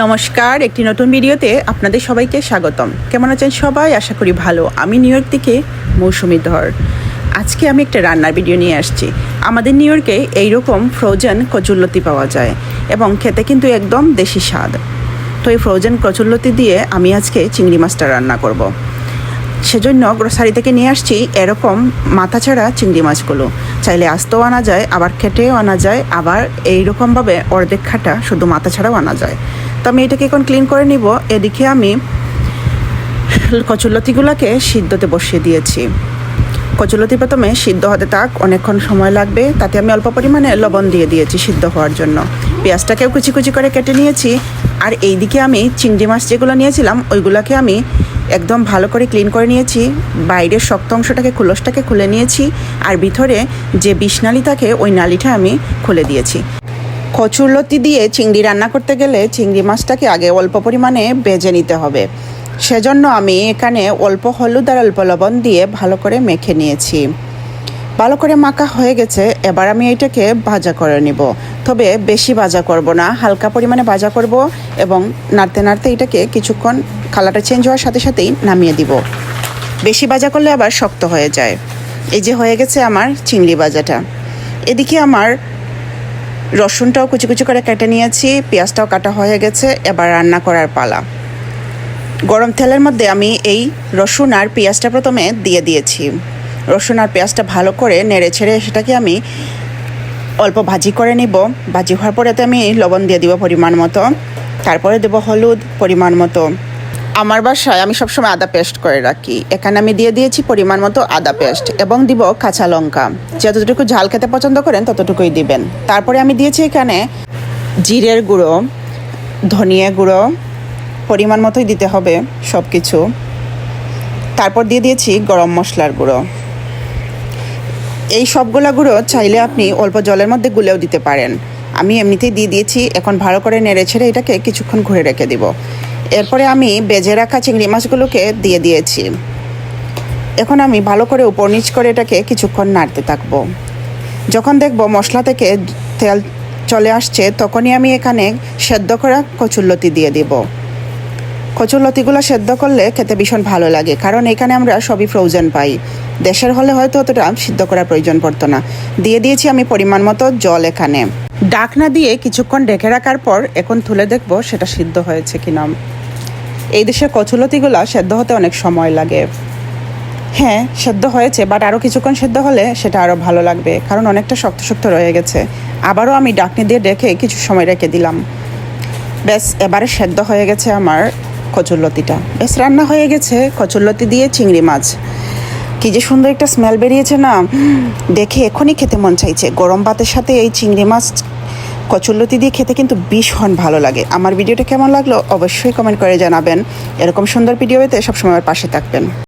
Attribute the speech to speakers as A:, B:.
A: নমস্কার, একটি নতুন ভিডিওতে আপনাদের সবাইকে স্বাগতম। কেমন আছেন সবাই? আশা করি ভালো। আমি নিউ ইয়র্ক থেকে মৌসুমি ধর। আজকে আমি একটা রান্নার ভিডিও নিয়ে আসছি। আমাদের নিউ ইয়র্কে এইরকম ফ্রোজেন কচুল্লতি পাওয়া যায় এবং খেতে কিন্তু একদম দেশি স্বাদ। তো এই ফ্রোজেন কচুল্লতি দিয়ে আমি আজকে চিংড়ি মাছটা রান্না করব। সেজন্য গ্রোসারি থেকে নিয়ে আসছি এরকম মাথা ছাড়া চিংড়ি মাছগুলো। চাইলে আস্তেও আনা যায়, আবার খেটেও আনা যায়, আবার এইরকমভাবে অর্ধেক খাটা শুধু মাথা ছাড়াও আনা যায়। তো আমি এটাকে এখন ক্লিন করে নিব। এদিকে আমি কচুলতিগুলোকে সিদ্ধতে বসিয়ে দিয়েছি। কচুলতি প্রথমে সিদ্ধ হতে থাক, অনেকক্ষণ সময় লাগবে। তাতে আমি অল্প পরিমাণে লবণ দিয়ে দিয়েছি সিদ্ধ হওয়ার জন্য। পেঁয়াজটাকেও কুচি কুচি করে কেটে নিয়েছি। আর এইদিকে আমি চিংড়ি মাছ যেগুলো নিয়েছিলাম, ওইগুলোকে আমি একদম ভালো করে ক্লিন করে নিয়েছি। বাইরের শক্ত অংশটাকে খুলসটাকে খুলে নিয়েছি। আর ভিতরে যে বিষ নালি থাকে ওই নালিটা আমি খুলে দিয়েছি। কচুরলতি দিয়ে চিংড়ি রান্না করতে গেলে চিংড়ি মাছটাকে আগে অল্প পরিমাণে বেজে নিতে হবে। সেজন্য আমি এখানে অল্প হলুদ আর অল্প লবণ দিয়ে ভালো করে মেখে নিয়েছি। ভালো করে মাখা হয়ে গেছে, এবার আমি এটাকে ভাজা করে নিব। তবে বেশি ভাজা করব না, হালকা পরিমাণে ভাজা করব এবং নাড়তে নাড়তে এটাকে কিছুক্ষণ কালারটা চেঞ্জ হওয়ার সাথে সাথেই নামিয়ে দিব। বেশি ভাজা করলে আবার শক্ত হয়ে যায়। এই যে হয়ে গেছে আমার চিংড়ি ভাজাটা। এদিকে আমার রসুনটাও কুচি কুচি করে কেটে নিয়েছি, পেঁয়াজটাও কাটা হয়ে গেছে, এবার রান্না করার পালা। গরম তেলের মধ্যে আমি এই রসুন আর পেঁয়াজটা প্রথমে দিয়ে দিয়েছি। রসুন আর পেঁয়াজটা ভালো করে নেড়ে ছেড়ে সেটাকে আমি অল্প ভাজি করে নিব। ভাজি হওয়ার পরে আমি লবণ দিয়ে দিব পরিমাণ মতো। তারপরে দেব হলুদ পরিমাণ মতো। আমার বাসায় আমি সবসময় আদা পেস্ট করে রাখি। এখানে আমি দিয়ে দিয়েছি পরিমাণ মতো আদা পেস্ট এবং দিব কাঁচা লঙ্কা। যতটুকু ঝাল খেতে পছন্দ করেন ততটুকুই দিবেন। তারপরে আমি দিয়েছি এখানে জিরের গুঁড়ো, ধনিয়া গুঁড়ো, পরিমাণ মতোই দিতে হবে সব কিছু তারপর দিয়ে দিয়েছি গরম মশলার গুঁড়ো। এই সবগুলা গুঁড়ো চাইলে আপনি অল্প জলের মধ্যে গুলেও দিতে পারেন। আমি এমনিতেই দিয়ে দিয়েছি, এখন ভালো করে নেড়ে ছেড়ে এটাকে কিছুক্ষণ ঘুরে রেখে দিব। এরপরে আমি বেজে রাখা চিংড়ি মাছগুলোকে দিয়ে দিয়েছি। এখন আমি ভালো করে উপর নিচ করে এটাকে কিছুক্ষণ নাড়তে থাকব। যখন দেখব মশলা থেকে তেল চলে আসছে, তখনই আমি এখানে সেদ্ধ করা কচুরলতি দিয়ে দিব। কচুরলতিগুলো সেদ্ধ করলে খেতে ভীষণ ভালো লাগে, কারণ এখানে আমরা সবই ফ্রোজেন পাই। দেশের হলে হয়তো অতটা সিদ্ধ করার প্রয়োজন পড়তো না। দিয়ে দিয়েছি আমি পরিমাণ মতো জল এখানে। ডাকনা দিয়ে কিছুক্ষণ ডেকে রাখার পর এখন তুলে দেখব সেটা সিদ্ধ হয়েছে কিনা এই দেশের কচুলতিগুলো সেদ্ধ হতে অনেক সময় লাগে। হ্যাঁ সেদ্ধ হয়েছে বাট আরও কিছুক্ষণ সেদ্ধ হলে সেটা আরও ভালো লাগবে, কারণ অনেকটা শক্ত শক্ত রয়ে গেছে। আবারও আমি ডাকনি দিয়ে ডেকে কিছু সময় রেখে দিলাম। ব্যাস, এবারে সেদ্ধ হয়ে গেছে আমার কচুরলতিটা। বেশ রান্না হয়ে গেছে, কচুরলতি দিয়ে চিংড়ি মাছ। কি যে সুন্দর একটা স্মেল বেরিয়েছে না। দেখে এখনই খেতে মন চাইছে। গরম ভাতের সাথে এই চিংড়ি মাছ, কচুরলতি দিয়ে খেতে কিন্তু ভীষণ ভালো লাগে। আমার ভিডিওটা কেমন লাগল অবশ্যই কমেন্ট করে জানাবেন। এরকম সুন্দর ভিডিও পেতে সবসময় আমার পাশে থাকবেন।